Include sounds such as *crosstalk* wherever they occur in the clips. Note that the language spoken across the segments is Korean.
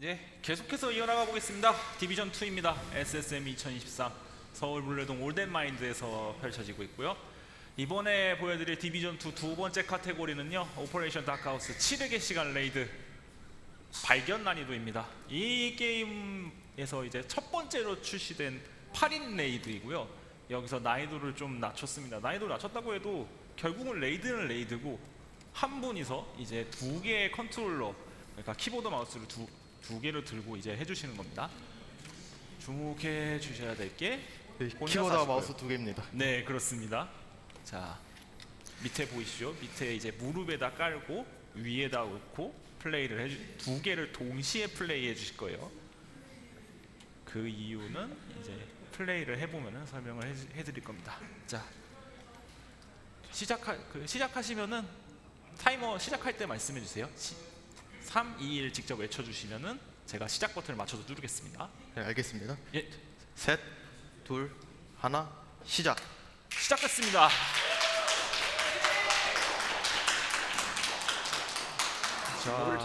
예, 계속해서 이어나가 보겠습니다. 디비전 2입니다. SSM 2023 서울 물레동 올덴마인드에서 펼쳐지고 있고요. 이번에 보여드릴 디비전 2 두 번째 카테고리는요. 오퍼레이션 다크하우스 7의 시간 레이드 발견 난이도입니다. 이 게임에서 이제 첫 번째로 출시된 8인 레이드이고요. 여기서 난이도를 좀 낮췄습니다. 난이도를 낮췄다고 해도 결국은 레이드는 레이드고 한 분이서 이제 두 개의 컨트롤러 그러니까 키보드 마우스를 두, 두 개를 들고 이제 해주시는 겁니다. 주목해 주셔야 될게 혼자 키보드와 사시고요. 마우스 두 개입니다. 네 그렇습니다. 자 밑에 보이시죠? 밑에 이제 무릎에다 깔고 위에다 놓고 플레이를 해주 두 개를 동시에 플레이해 주실 거예요. 그 이유는 이제 플레이를 해보면은 설명을 해, 해드릴 겁니다. 자 시작하 그 시작하시면은 타이머 시작할 때 말씀해 주세요. 시, 3, 2, 1 직접 외쳐주시면은 제가 시작 버튼을 맞춰서 누르겠습니다. 네, 알겠습니다. 예, 셋, 둘, 하나, 시작. 시작했습니다. 자,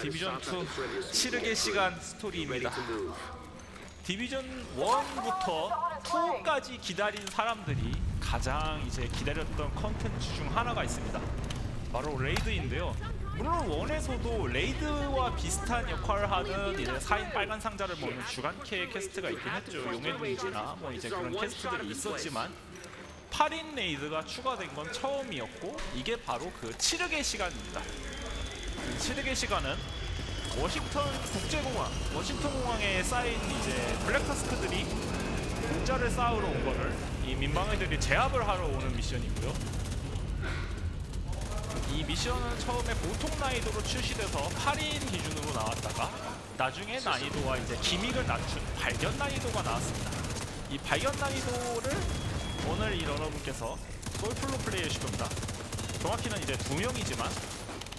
디비전 2 치르게 시간 스토리입니다. 디비전 1부터 2까지 기다린 사람들이 가장 이제 기다렸던 컨텐츠 중 하나가 있습니다. 바로 레이드인데요. 물론 원에서도 레이드와 비슷한 역할을 하는 이제 4인 빨간 상자를 먹는 주간캐 캐스트가 있긴 했죠. 용의 둥지나 뭐 이제 그런 캐스트들이 있었지만 8인 레이드가 추가된 건 처음이었고 이게 바로 그 치르게 시간입니다. 이 치르게 시간은 워싱턴 국제공항, 워싱턴 공항에 쌓인 이제 블랙터스크들이 공짜를 쌓으러 온 거를 이 민방위들이 제압을 하러 오는 미션이고요. 이 미션은 처음에 보통 난이도로 출시돼서 8인 기준으로 나왔다가 나중에 난이도와 이제 기믹을 낮춘 발견 난이도가 나왔습니다. 이 발견 난이도를 오늘 이 러너분께서 솔플로 플레이 해주실 겁니다. 정확히는 이제 두 명이지만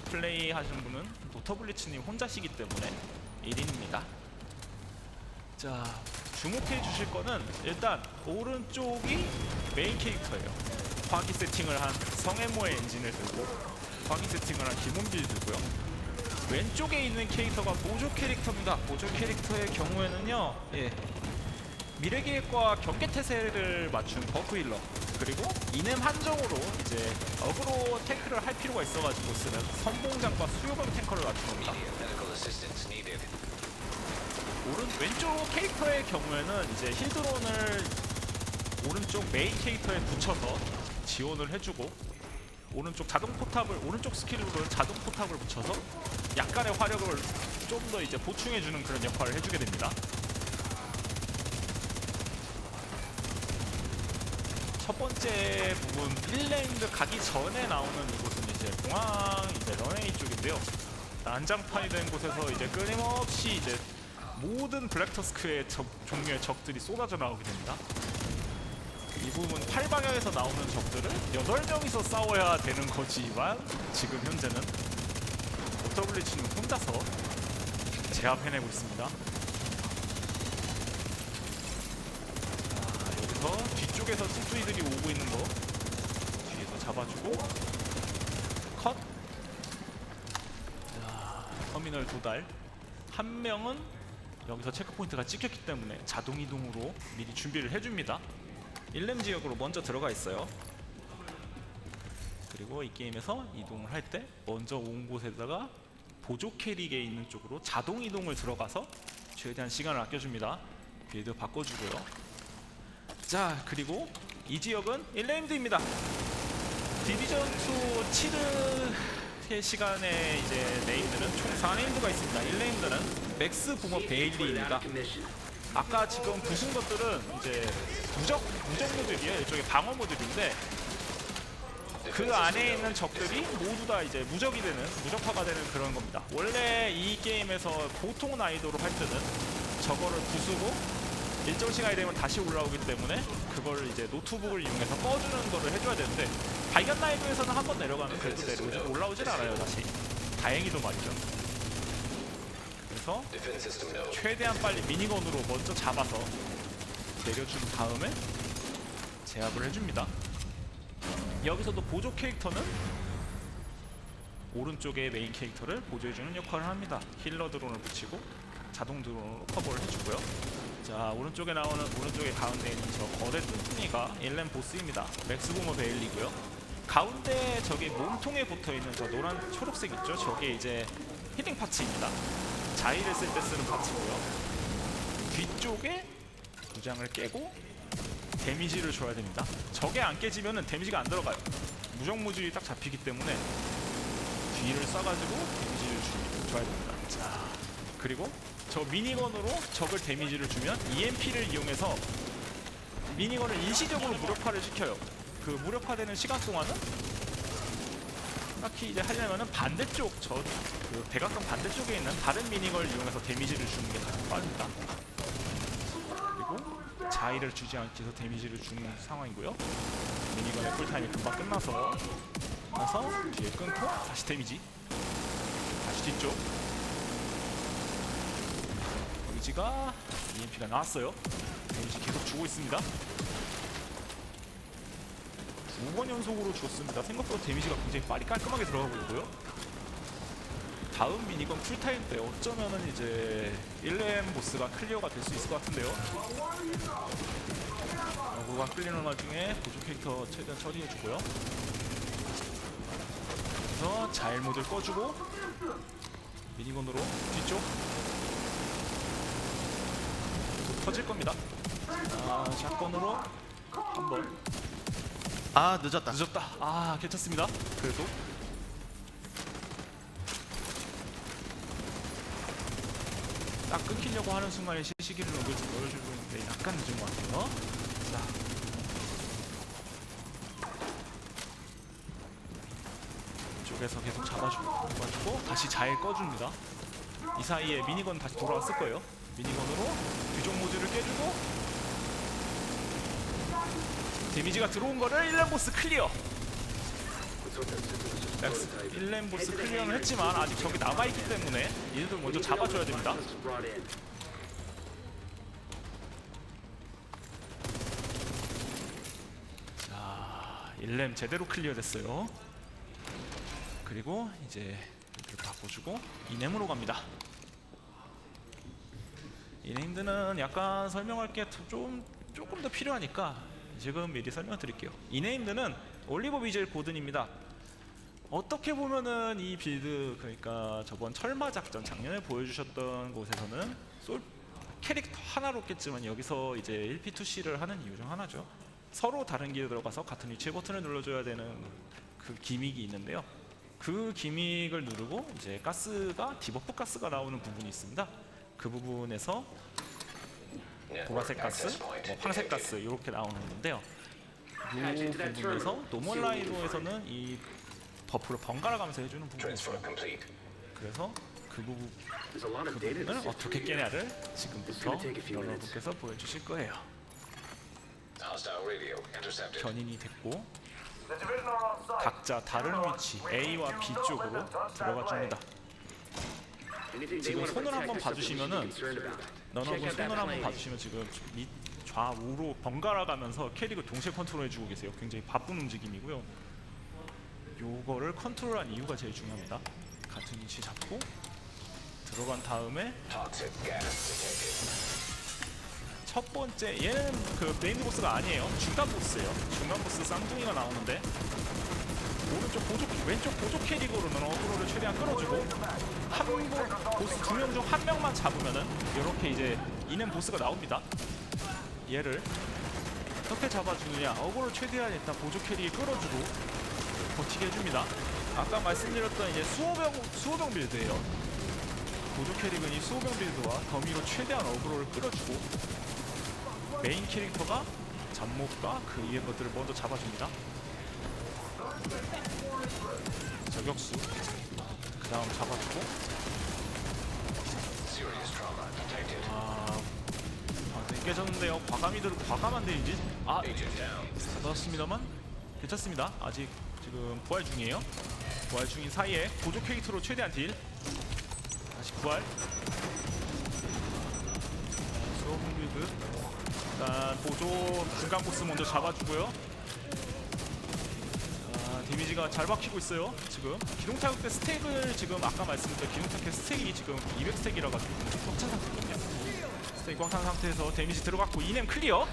플레이 하시는 분은 노터블리츠님 혼자시기 때문에 1인입니다. 자, 주목해 주실 거는 일단 오른쪽이 메인 캐릭터예요. 화기 세팅을 한 성애모의 엔진을 들고 화기 세팅을 한 기본빌 들고요. 왼쪽에 있는 캐릭터가 보조 캐릭터입니다. 보조 캐릭터의 경우에는요, 예, 미래계획과 경계태세를 맞춘 버프힐러 그리고 이냄 한정으로 이제 어그로 탱크를 할 필요가 있어가지고 쓰는 선봉장과 수요병 탱커를 갖춘 겁니다. 오른 왼쪽 캐릭터의 경우에는 이제 힐드론을 오른쪽 메인 캐릭터에 붙여서 지원을 해주고 오른쪽 자동 포탑을 오른쪽 스킬로는 자동 포탑을 붙여서 약간의 화력을 좀 더 이제 보충해주는 그런 역할을 해주게 됩니다. 첫 번째 부분 1레인드 가기 전에 나오는 이곳은 이제 공항 이제 런웨이 쪽인데요. 난장판이 된 곳에서 이제 끊임없이 이제 모든 블랙터스크의 적, 종류의 적들이 쏟아져 나오게 됩니다. 이 부분 8방향에서 나오는 적들을 8명이서 싸워야 되는 거지만 지금 현재는 OW치는 혼자서 제압해내고 있습니다. 자, 여기서 뒤쪽에서 찐투이들이 오고 있는 거 뒤에서 잡아주고 컷. 자, 터미널 도달. 한 명은 여기서 체크포인트가 찍혔기 때문에 자동 이동으로 미리 준비를 해줍니다. 1렘 지역으로 먼저 들어가 있어요. 그리고 이 게임에서 이동을 할 때 먼저 온 곳에다가 보조 캐릭에 있는 쪽으로 자동 이동을 들어가서 최대한 시간을 아껴줍니다. 빌드 바꿔주고요. 자 그리고 이 지역은 1레임드입니다. 디비전 2 치르의 시간에 이제 네임드는 총 4네임드가 있습니다. 1레임드는 맥스 붕어 베일리입니다. 아까 지금 부순 것들은 이제 무적 무적 모듈이에요. 일종의 방어 모듈인데 그 안에 있는 적들이 모두 다 이제 무적이 되는 무적화가 되는 그런 겁니다. 원래 이 게임에서 보통 난이도로 할 때는 저거를 부수고 일정 시간이 되면 다시 올라오기 때문에 그걸 이제 노트북을 이용해서 꺼주는 거를 해줘야 되는데 발견 난이도에서는 한 번 내려가면 그래도 내려오지 올라오진 않아요 다시 다행히도 말이죠. 그래서 최대한 빨리 미니건으로 먼저 잡아서 내려준 다음에 제압을 해줍니다. 여기서도 보조 캐릭터는 오른쪽에 메인 캐릭터를 보조해주는 역할을 합니다. 힐러 드론을 붙이고 자동 드론으로 커버를 해주고요. 자 오른쪽에 나오는 오른쪽에 가운데 있는 저 거대 뚱뚱이가 1렘 보스입니다. 맥스부머 베일리고요. 가운데 저기 몸통에 붙어 있는 저 노란 초록색 있죠? 저게 이제 히딩 파츠입니다. 자이를 쓸 때 쓰는 파츠고요. 뒤쪽에 구장을 깨고 데미지를 줘야 됩니다. 저게 안 깨지면은 데미지가 안 들어가요. 무정무질이 딱 잡히기 때문에 뒤를 쏴가지고 데미지를 주, 줘야 됩니다. 자 그리고 저 미니건으로 적을 데미지를 주면 EMP를 이용해서 미니건을 일시적으로 무력화를 시켜요. 그 무력화되는 시간 동안은 딱히 이제 하려면은 반대쪽 저그 백악관 반대쪽에 있는 다른 미니건을 이용해서 데미지를 주는 게 가장 빠릅니다. 그리고 자의를 주지 않기 위해서 데미지를 주는 상황이고요. 미니건의 쿨타임이 금방 끝나서 나서 뒤에 끊고 다시 데미지 다시 뒤쪽 데미지가 EMP가 나왔어요. 데미지 계속 주고 있습니다. 두번 연속으로 줬습니다. 생각보다 데미지가 굉장히 빨리 깔끔하게 들어가고 있고요. 다음 미니건 쿨타임 때 어쩌면은 이제 1렘 보스가 클리어가 될 수 있을 것 같은데요. 어그가 끌리는 와중에 보조 캐릭터 최대한 처리해주고요. 그래서 자일 모드를 꺼주고 미니건으로 뒤쪽 또 터질 겁니다. 아, 샷건으로 한번 아 늦었다. 늦었다. 아 괜찮습니다. 그래도 딱 끊기려고 하는 순간에 시시기를 넣어주- 넣어주고 있는데 약간 늦은 것 같아요. 자. 이쪽에서 계속 잡아주고 잡아주고 다시 잘 꺼줍니다. 이 사이에 미니건 다시 돌아왔을 거예요. 미니건으로 뒤쪽 모듈을 깨주고 데미지가 들어온 거를 1렘 보스 클리어. 렉스 1렘 보스 클리어는 했지만 아직 저기 남아있기 때문에 얘네들 먼저 잡아줘야 됩니다. 자, 1렘 제대로 클리어 됐어요. 그리고 이제 이렇게 바꿔주고 이넴으로 갑니다. 이네임드는 약간 설명할 게 좀 조금 더 필요하니까 지금 미리 설명드릴게요. 이네임드는 올리버 비젤 고든입니다. 어떻게 보면은 이 빌드 그러니까 저번 철마 작전 작년에 보여주셨던 곳에서는 솔 캐릭터 하나로겠지만 여기서 이제 1P2C를 하는 이유 중 하나죠. 서로 다른 길에 들어가서 같은 위치에 버튼을 눌러줘야 되는 그 기믹이 있는데요. 그 기믹을 누르고 이제 가스가 디버프 가스가 나오는 부분이 있습니다. 그 부분에서 보라색 가스, 뭐 황색 가스 이렇게 나오는 건데요. 이 부분에서 노멀 라이로에서는 이 버프를 번갈아 가면서 해주는 부분이 있어요. 그래서 그 부분 그 부분을 어떻게 깨냐를 지금부터 여러분께서 보여주실 거예요. 견인이 됐고 각자 다른 위치 A와 B 쪽으로 들어가 줍니다. 지금 손을 한번 봐주시면은 너너분 손을 한번 봐주시면 지금 밑 좌우로 번갈아 가면서 캐릭을 동시에 컨트롤해주고 계세요. 굉장히 바쁜 움직임이고요. 요거를 컨트롤한 이유가 제일 중요합니다. 같은 위치 잡고 들어간 다음에. 첫 번째 얘는 그 메인 보스가 아니에요. 중간 보스예요. 중간 보스 쌍둥이가 나오는데 오른쪽 보조 왼쪽 보조 캐릭으로는 어그로를 최대한 끌어주고 한분 보스 두 명 중 한 명만 잡으면은 이렇게 이제 이는 보스가 나옵니다. 얘를 어떻게 잡아주느냐? 어그로를 최대한 일단 보조 캐릭이 끌어주고 버티게 해줍니다. 아까 말씀드렸던 이제 수호병 수호병 빌드예요. 보조 캐릭은 이 수호병 빌드와 더미로 최대한 어그로를 끌어주고 메인 캐릭터가 잡목과 그 위의 것들을 먼저 잡아줍니다. 저격수 그 다음 잡아주고. 아, 아 네, 깨졌는데요. 과감히 들 과감한 데인지 아. 받았습니다만 괜찮습니다. 아직 지금 부활 중이에요. 부활 중인 사이에 보조 캐릭터로 최대한 딜 다시 부활 수업 빌드 일단 보조 중간 보스 먼저 잡아주고요. 자, 데미지가 잘 박히고 있어요. 지금 기동 타격대 스택을 지금 아까 말씀드린 기동 타격대 스택이 지금 200스택이라 가지고 꽉찬 상태거든요. 스택 꽉찬 상태에서 데미지 들어갔고 이넴 클리어.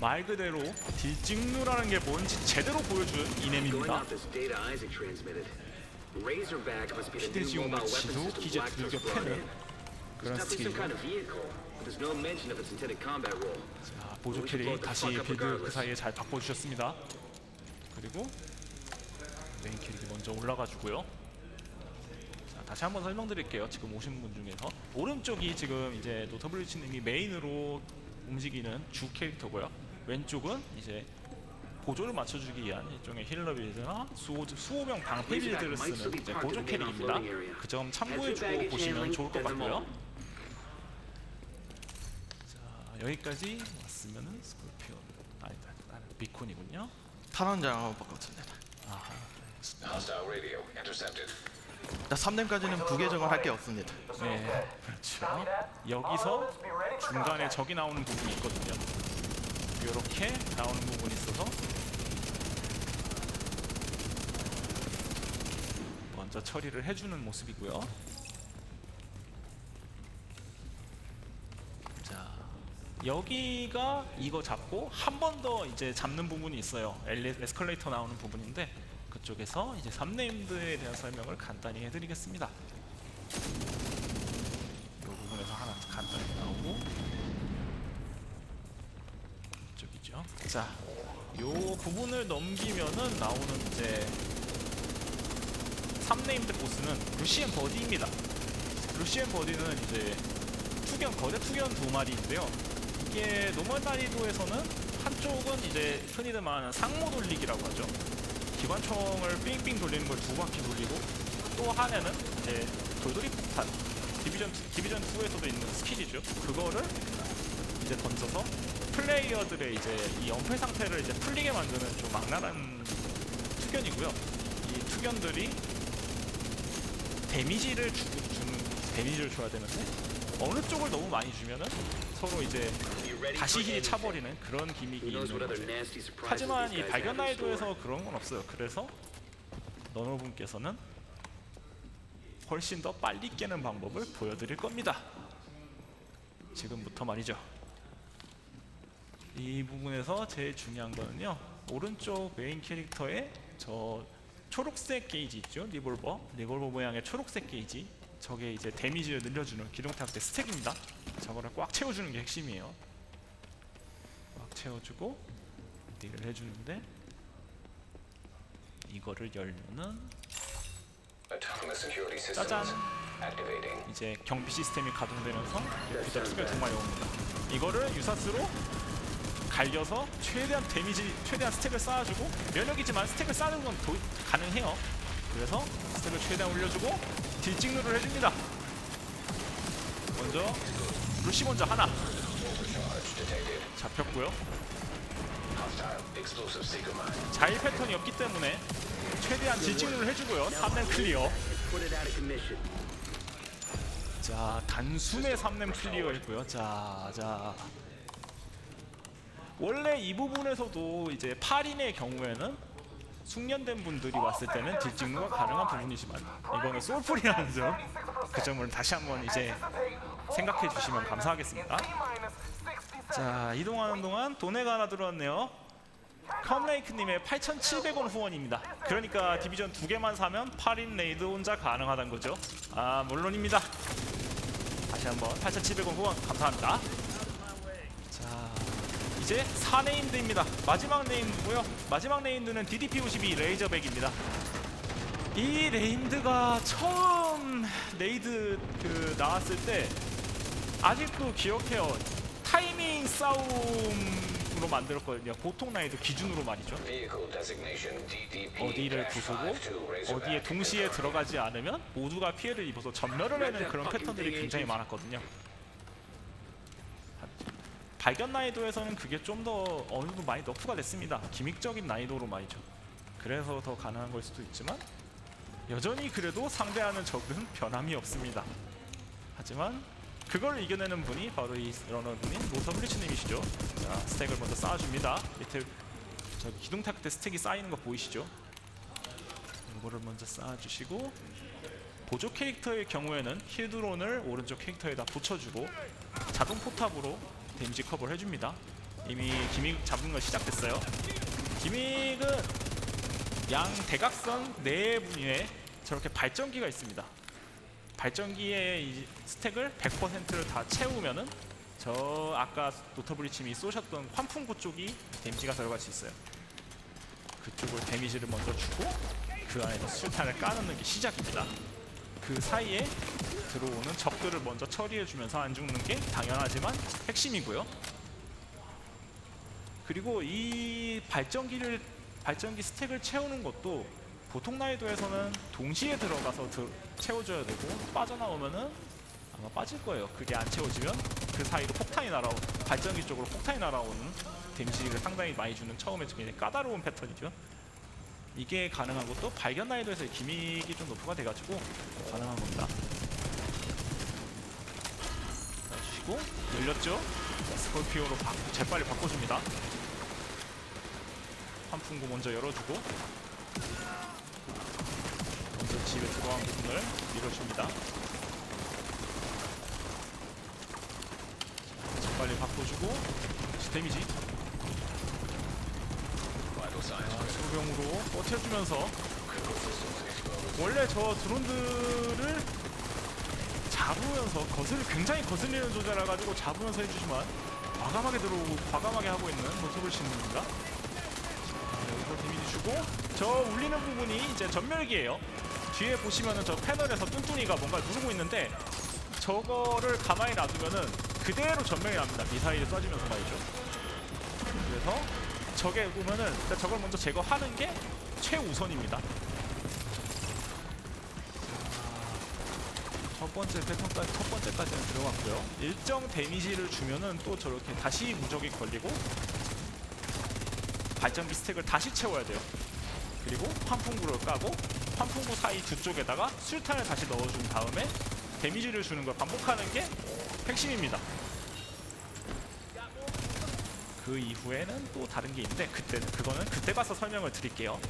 말 그대로 딜찍누라는 게 뭔지 제대로 보여준 이넴입니다. weapon 지도 system 기제 Black Tusk 들겨 brought 패는. 그런 role. 자, 보조 캐리 다시 빌드 그 사이에 잘 바꿔주셨습니다. 그리고 메인 캐릭이 먼저 올라가주고요. 자, 다시 한번 설명드릴게요. 지금 오신 분 중에서 오른쪽이 지금 이제 노터블리치님이 메인으로 움직이는 주 캐릭터고요. 왼쪽은 이제 보조를 맞춰주기 위한 일종의 힐러 빌드나 수호, 수호병 방패 빌드를 쓰는 이제 보조 캐릭입니다. 그 점 참고해주고 보시면 좋을 것 같고요. 자 여기까지 왔으면은 스콜피온 아니다 나는 비콘이군요. 탈환장하고 바꿨습니다. 아하. Hostile radio intercepted. 자, 3렘까지는 부계정을 할 게 없습니다. 네 그렇죠. 여기서 중간에 적이 나오는 부분이 있거든요. 이렇게 나오는 부분이 있어서 먼저 처리를 해주는 모습이고요. 자 여기가 이거 잡고 한 번 더 이제 잡는 부분이 있어요. 엘리- 에스컬레이터 나오는 부분인데 그쪽에서 이제 삼네임드에 대한 설명을 간단히 해드리겠습니다. 이 부분에서 하나 간단히 나오고 이쪽이죠. 자, 요 부분을 넘기면은 나오는 이제 3네임드 보스는 루시엔 버디입니다. 루시엔 버디는 이제 투견 거대 투견 두 마리인데요. 이게 노멀 난이도에서는 한쪽은 이제 흔히들 말하는 상모 돌리기라고 하죠. 기관총을 삥삥 돌리는 걸 두 바퀴 돌리고 또 하나는 이제 돌돌이 폭탄 디비전 2, 디비전 2에서도 있는 스킬이죠. 그거를 이제 던져서 플레이어들의 이제 이 연패 상태를 이제 풀리게 만드는 좀 악랄한 투견이고요. 이 투견들이 데미지를 주, 주는 데미지를 줘야 되는데 어느 쪽을 너무 많이 주면은 서로 이제 다시 힐이? 차버리는 그런 기믹이 있는 거죠. 하지만 이 발견? 나이도에서 그런 건 없어요. 그래서 너너분께서는 훨씬 더 빨리 깨는 방법을 보여드릴 겁니다. 지금부터 말이죠. 이 부분에서 제일 중요한 거는요. 오른쪽 메인 캐릭터의 저 초록색 게이지 있죠? 리볼버, 리볼버 모양의 초록색 게이지. 저게 이제 데미지를 늘려주는 기동탑대 스택입니다. 저거를 꽉 채워주는 게 핵심이에요. 꽉 채워주고 딜을 해주는데 이거를 열면은 짜잔. 이제 경비 시스템이 가동되면서 여기다 투결 정말 옵니다. 이거를 유사스로 갈려서 최대한 데미지, 최대한 스택을 쌓아주고 면역이지만 스택을 쌓는 건 도, 가능해요. 그래서 스택을 최대한 올려주고 딜찍누를 해줍니다. 먼저 루시 먼저 하나. 잡혔고요. 자일 패턴이 없기 때문에 최대한 딜찍누를 해주고요. 3렘 클리어. 자 단숨에 3렘 클리어 했고요. 자, 자. 원래 이 부분에서도 이제 8인의 경우에는 숙련된 분들이 왔을 때는 딜찍누가 가능한 부분이지만 이거는 솔풀이라는 점, 그 점을 다시 한번 이제 생각해 주시면 감사하겠습니다. 자 이동하는 동안 돈해가 하나 들어왔네요. 컴레이크님의 8,700원 후원입니다. 그러니까 디비전 두 개만 사면 8인 레이드 혼자 가능하다는 거죠. 아 물론입니다. 다시 한번 8,700원 후원 감사합니다. 자 이제 4네임드입니다. 마지막 네임드고요. 마지막 네임드는 DDP-52 레이저백입니다. 이 네임드가 처음 레이드 그 나왔을 때 아직도 기억해요. 타이밍 싸움으로 만들었거든요. 보통 라이드 기준으로 말이죠. 어디를 부수고 어디에 동시에 들어가지 않으면 모두가 피해를 입어서 전멸을 하는 그런 패턴들이 굉장히 많았거든요. 발견 난이도에서는 그게 좀 더 어느 정도 많이 너프가 됐습니다. 기믹적인 난이도로 말이죠. 그래서 더 가능한 걸 수도 있지만 여전히 그래도 상대하는 적은 변함이 없습니다. 하지만 그걸 이겨내는 분이 바로 이 러너분인 노서블리츠님이시죠. 자 스택을 먼저 쌓아줍니다. 밑에 저기 기둥 탁 때 스택이 쌓이는 거 보이시죠? 이거를 먼저 쌓아주시고 보조 캐릭터의 경우에는 힐드론을 오른쪽 캐릭터에다 붙여주고 자동 포탑으로 데미지 커버를 해줍니다. 이미 기믹 잡은 거 시작됐어요. 기믹은 양 대각선 네 분위에 저렇게 발전기가 있습니다. 발전기의 이 스택을 100%를 다 채우면은 저 아까 노터브리침이 쏘셨던 환풍구 쪽이 데미지가 들어갈 수 있어요. 그쪽을 데미지를 먼저 주고 그 안에서 수류탄을 까놓는 게 시작입니다. 그 사이에 들어오는 적들을 먼저 처리해주면서 안 죽는 게 당연하지만 핵심이고요. 그리고 이 발전기를 발전기 스택을 채우는 것도 보통 난이도에서는 동시에 들어가서 들- 채워줘야 되고 빠져나오면은 아마 빠질 거예요. 그게 안 채워지면 그 사이로 폭탄이 날아오 발전기 쪽으로 폭탄이 날아오는 데미지를 상당히 많이 주는 처음에 굉장히 까다로운 패턴이죠. 이게 가능한 것도 발견 난이도에서 기믹이 좀 높이가 돼가지고 가능한 겁니다. 주시고 열렸죠? 스콜피오로 바, 재빨리 바꿔줍니다. 환풍구 먼저 열어주고 먼저 집에 들어간 부분을 밀어줍니다. 재빨리 바꿔주고 signs. 소병으로 버텨주면서 원래 저 드론들을 잡으면서 거슬 굉장히 거슬리는 조절을 가지고 잡으면서 해주지만 과감하게 들어오고 과감하게 하고 있는 노트블 신입니다. 여기서 데미지 주고 저 울리는 부분이 이제 전멸기예요. 뒤에 보시면은 저 패널에서 뚱뚱이가 뭔가 누르고 있는데 저거를 가만히 놔두면은 그대로 전멸이 납니다. 미사일을 쏴주면서 말이죠. 그래서 저게 보면은 일단 저걸 먼저 제거하는 게 최우선입니다. 번째 패턴까지 첫 번째까지는 들어갔고요. 일정 데미지를 주면은 또 저렇게 다시 무적이 걸리고 발전기 스택을 다시 채워야 돼요. 그리고 환풍구를 까고 환풍구 사이 두 쪽에다가 수류탄을 다시 넣어준 다음에 데미지를 주는 걸 반복하는 게 핵심입니다. 그 이후에는 또 다른 게 있는데 그때는 그거는 그때 가서 설명을 드릴게요.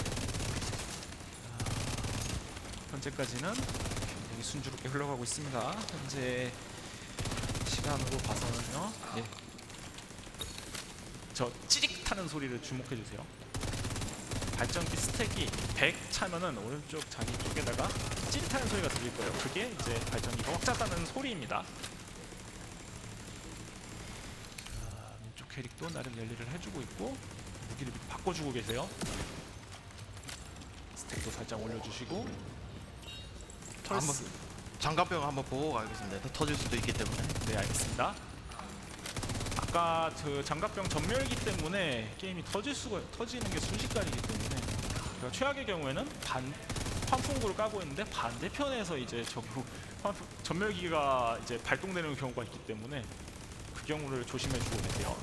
현재까지는 굉장히 순조롭게 흘러가고 있습니다. 현재 시간으로 봐서는요. 예. 저 찌릿하는 소리를 주목해 주세요. 발전기 스택이 100 차면은 오른쪽 자기 쪽에다가 찌릿하는 소리가 들릴 거예요. 그게 이제 발전기가 확 찼다는 소리입니다. 자, 왼쪽 캐릭도 나름 열일을 해주고 있고 무기를 바꿔주고 계세요. 스택도 살짝 올려주시고 털스 장갑병 한번 보고 가겠습니다. 더 터질 수도 있기 때문에. 네 알겠습니다. 아까 그 장갑병 전멸기 때문에 게임이 터질 수가 터지는 게 순식간이기 때문에 그러니까 최악의 경우에는 반 환풍구를 까고 있는데 반대편에서 이제 환풍- 전멸기가 이제 발동되는 경우가 있기 때문에 그 경우를 조심해 주고 계세요.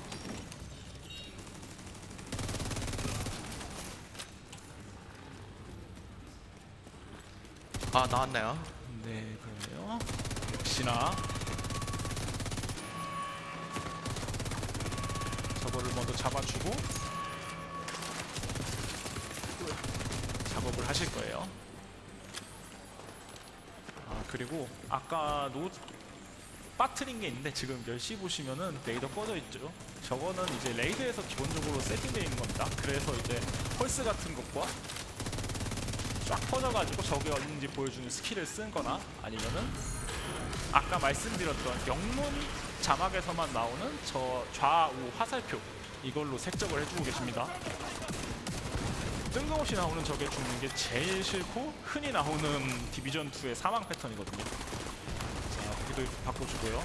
아 나왔네요. 네 그러네요. 역시나 저거를 먼저 잡아주고 작업을 하실 거예요. 아 그리고 아까 노 빠트린 게 있는데 지금 10시 보시면은 레이더 꺼져 있죠. 저거는 이제 레이드에서 기본적으로 세팅되어 있는 겁니다. 그래서 이제 펄스 같은 것과 쫙 퍼져가지고 적이 어딘지 보여주는 스킬을 쓴 거나 아니면은 아까 말씀드렸던 영문 자막에서만 나오는 저 좌우 화살표 이걸로 색적을 해주고 계십니다. 뜬금없이 나오는 적에 죽는 게 제일 싫고 흔히 나오는 디비전 2의 사망 패턴이거든요. 자, 여기도 바꿔주고요.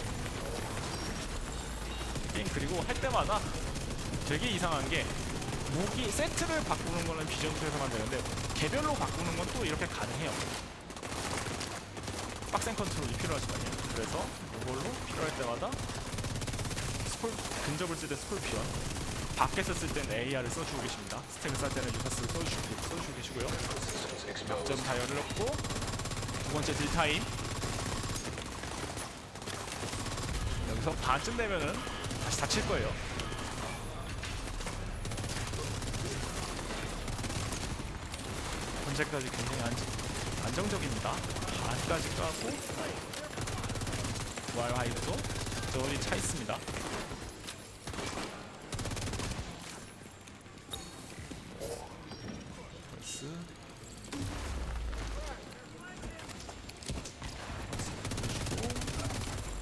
그리고 할 때마다 되게 이상한 게 무기 세트를 바꾸는 거는 비전 2에서만 되는데 개별로 바꾸는 건 또 이렇게 가능해요. 빡센 컨트롤이 필요하지만요. 그래서 이걸로 필요할 때마다 스콜, 근접을 쓸 때 스콜피언, 밖에서 쓸 때는 AR을 써주고 계십니다. 스택을 쌀 때는 유사스를 써주시고, 써주고 계시고요. Systems exposed. 점다 열렸고 두 번째 딜타임 여기서 반쯤 되면은 다시 닫힐 거예요. 현재까지 굉장히 안, 안정적입니다. 반까지 까고 와이어 하이브도 저리 차 있습니다.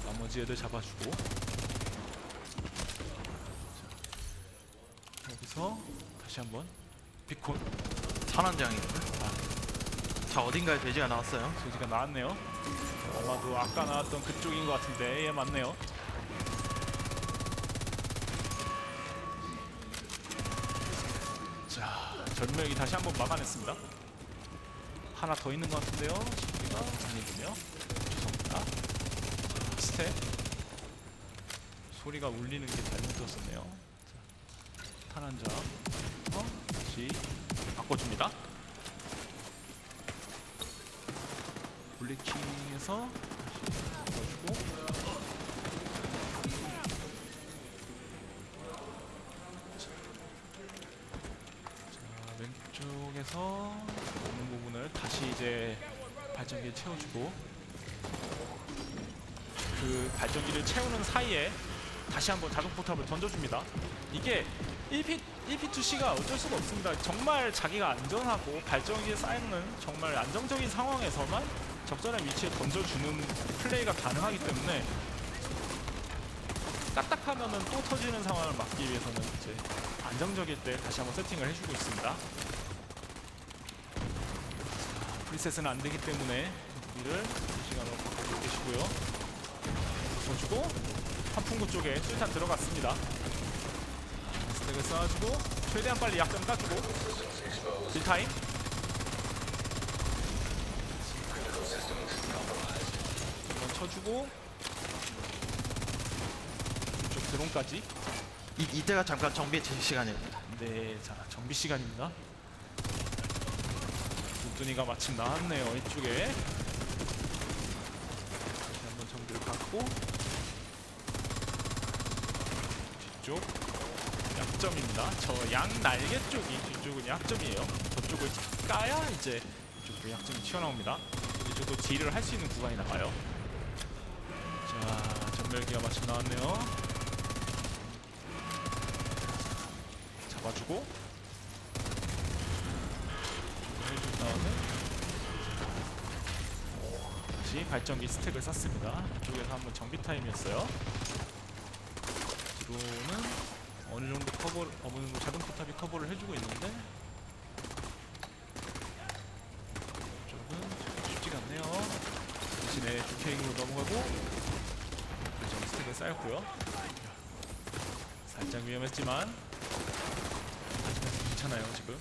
나머지 애들 잡아주고 자, 여기서 다시 한번 비콘 산환장이거든. 자 어딘가에 돼지가 나왔어요. 소지가 나왔네요. 아마도 아까 나왔던 그쪽인 것 같은데 예 맞네요. 자 전멸이 다시 한번 막아냈습니다. 하나 더 있는 것 같은데요. 소리가 아니군요. 죄송합니다. 스텝 소리가 울리는 게 잘못 들었었네요. 자, 탄환자 어? 다시 바꿔줍니다. 블리킹에서 다시 넣어주고 자 왼쪽에서 오는 부분을 다시 이제 발전기를 채워주고 그 발전기를 채우는 사이에 다시 한번 자동 포탑을 던져줍니다. 이게 1P, 1P2C가 어쩔 수가 없습니다. 정말 자기가 안전하고 발전기에 쌓이는 정말 안정적인 상황에서만 적절한 위치에 던져주는 플레이가 가능하기 때문에 딱딱하면은 또 터지는 상황을 막기 위해서는 이제 안정적일 때 다시 한번 세팅을 해주고 있습니다. 자, 프리셋은 안 되기 때문에 여기를 시간으로 바꿔주고 계시고요. 붙여주고 환풍구 쪽에 술탄 들어갔습니다. 스택을 쌓아주고 최대한 빨리 약점 깎고 딜타임 한번 쳐주고 이쪽 드론까지 이, 이때가 잠깐 정비의 제 시간입니다. 네, 자 정비 시간입니다. 눈두니가 마침 나왔네요 이쪽에. 다시 한번 정비를 갖고 뒤쪽 약점입니다. 저 양 날개 쪽이 뒤쪽은 약점이에요. 저쪽을 까야 이제 이쪽도 약점이 튀어나옵니다. 이쪽도 딜을 할 수 있는 구간이 나와요. 자 전멸기가 마침 나왔네요. 잡아주고 해준 다음에 다시 발전기 스택을 쐈습니다. 이쪽에서 한번 정비 타임이었어요. 드론은 어느 정도 커버, 어느 정도 자동 포탑이 커버를 해주고 있는데 이쪽은 쉽지가 않네요. 대신에 두케이으로 넘어가고 쌓였고요. 살짝 위험했지만 하지만 괜찮아요 지금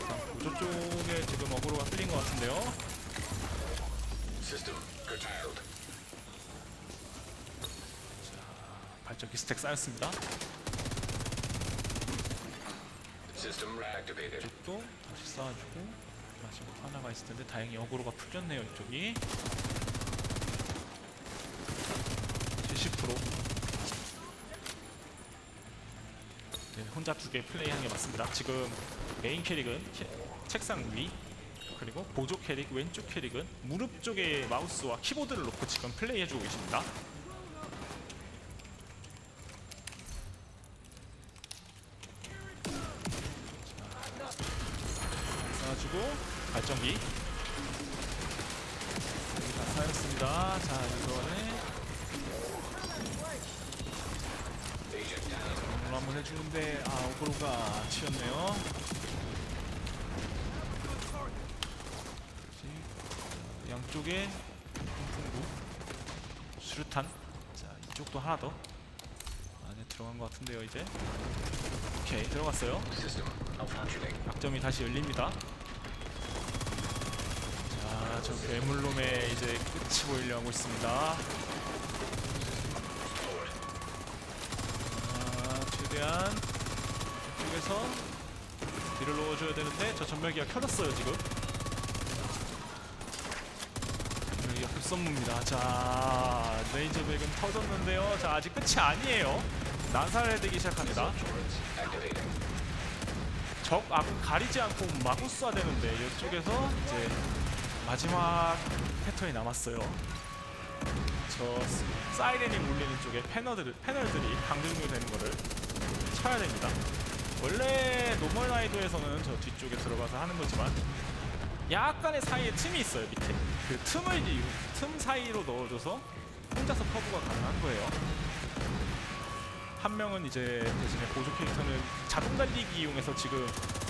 일단 보조 쪽에 지금 어그로가 끌린 것 같은데요 curtailed. 발전기 스택 쌓였습니다. 이쪽도 다시 쌓아주고 마지막 하나가 있을 텐데 다행히 어그로가 풀렸네요 이쪽이 70% 네, 혼자 두 개 플레이하는 게 맞습니다. 지금 메인 캐릭은 캐- 책상 위 그리고 보조 캐릭 왼쪽 캐릭은 무릎 쪽에 마우스와 키보드를 놓고 지금 플레이해주고 계십니다 쌓아주고 발전기 여기 다 쌓였습니다 자 이번에 Agent down. 오늘 한번 해주는데 아 오브로가 치였네요 양쪽에 풍풍구 수류탄 자 이쪽도 하나 더 안에 들어간 것 같은데요 이제 오케이 들어갔어요. 약점이 다시 열립니다. 자, 저 괴물놈의 이제 끝이 보이려 하고 있습니다. 자, 최대한 이쪽에서 뒤를 넣어줘야 되는데 저 전멸기가 켜졌어요 지금. 전멸기가 급선무입니다. 자, 레이저 백은 터졌는데요. 자, 아직 끝이 아니에요. 난사를 되기 시작합니다. 적 아군 가리지 않고 마구 쏴야 되는데 이쪽에서 이제 마지막 패턴이 남았어요. 저 스- 사이렌이 울리는 쪽에 패널들, 패널들이 강등이 되는 거를 쳐야 됩니다. 원래 노멀 나이도에서는 저 뒤쪽에 들어가서 하는 거지만 약간의 사이에 틈이 있어요 밑에 그 틈을 틈 사이로 넣어줘서 혼자서 커브가 가능한 거예요. 한 명은 이제 대신에 보조 캐릭터는 자동 달리기 이용해서 지금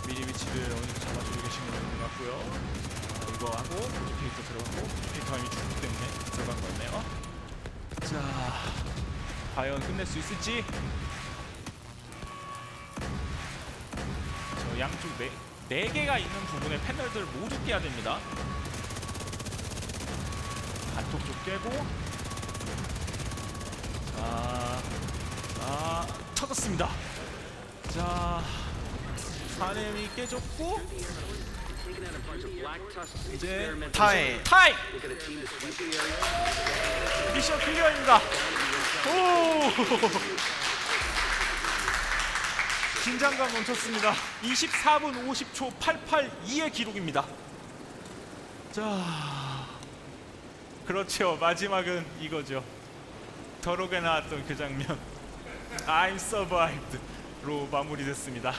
미리 위치를 어느 정도 잡아주고 계시는 것 같고요. 이거 하고 보조 캐릭터 들어가고 보조 캐릭터가 이미 죽기 때문에 들어간 거였네요. 자, 과연 끝낼 수 있을지. 양쪽 네, 네 개가 있는 부분에 패널들 모두 깨야 됩니다. 반톱 쪽 깨고 자, 아, 터졌습니다. 자, 사렘이 깨졌고 이제 타임. 타임. 미션 클리어입니다. 오, 긴장감 넘쳤습니다. 24분 50초 882의 기록입니다. 자, 그렇죠. 마지막은 이거죠. 더러게 나왔던 그 장면. I'm survived로 마무리됐습니다.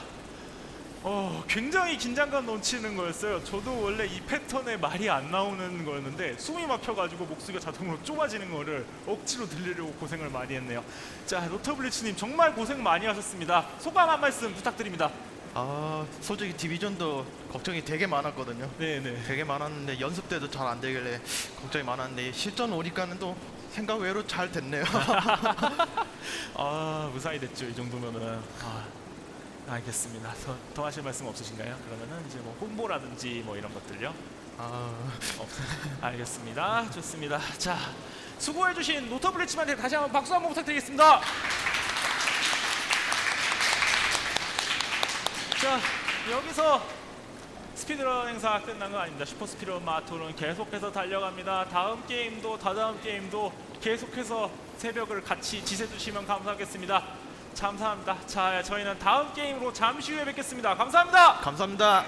어, 굉장히 긴장감 넘치는 거였어요. 저도 원래 이 패턴에 말이 안 나오는 거였는데 숨이 막혀가지고 목소리가 자동으로 좁아지는 거를 억지로 들리려고 고생을 많이 했네요. 자, 노터블리츠님 정말 고생 많이 하셨습니다. 소감 한 말씀 부탁드립니다. 아 솔직히 디비전도 걱정이 되게 많았거든요. 네네. 되게 많았는데 연습 때도 잘 안 되길래 걱정이 많았는데 실전 오니까는 또 생각 외로 잘 됐네요. *laughs* 아 무사히 됐죠 이 정도면은. 아, 알겠습니다. 더, 더 하실 말씀 없으신가요? 그러면은 이제 뭐 홍보라든지 뭐 이런 것들요. 아 없. 알겠습니다. 좋습니다. 자, 수고해주신 노터블리츠만테 다시 한번 박수 한번 부탁드리겠습니다. 자, 여기서 스피드런 행사 끝난 건 아닙니다. 슈퍼 스피드런 마토는 계속해서 달려갑니다. 다음 게임도 다다음 게임도 계속해서 새벽을 같이 지새 주시면 감사하겠습니다. 감사합니다. 자, 저희는 다음 게임으로 잠시 후에 뵙겠습니다. 감사합니다. 감사합니다.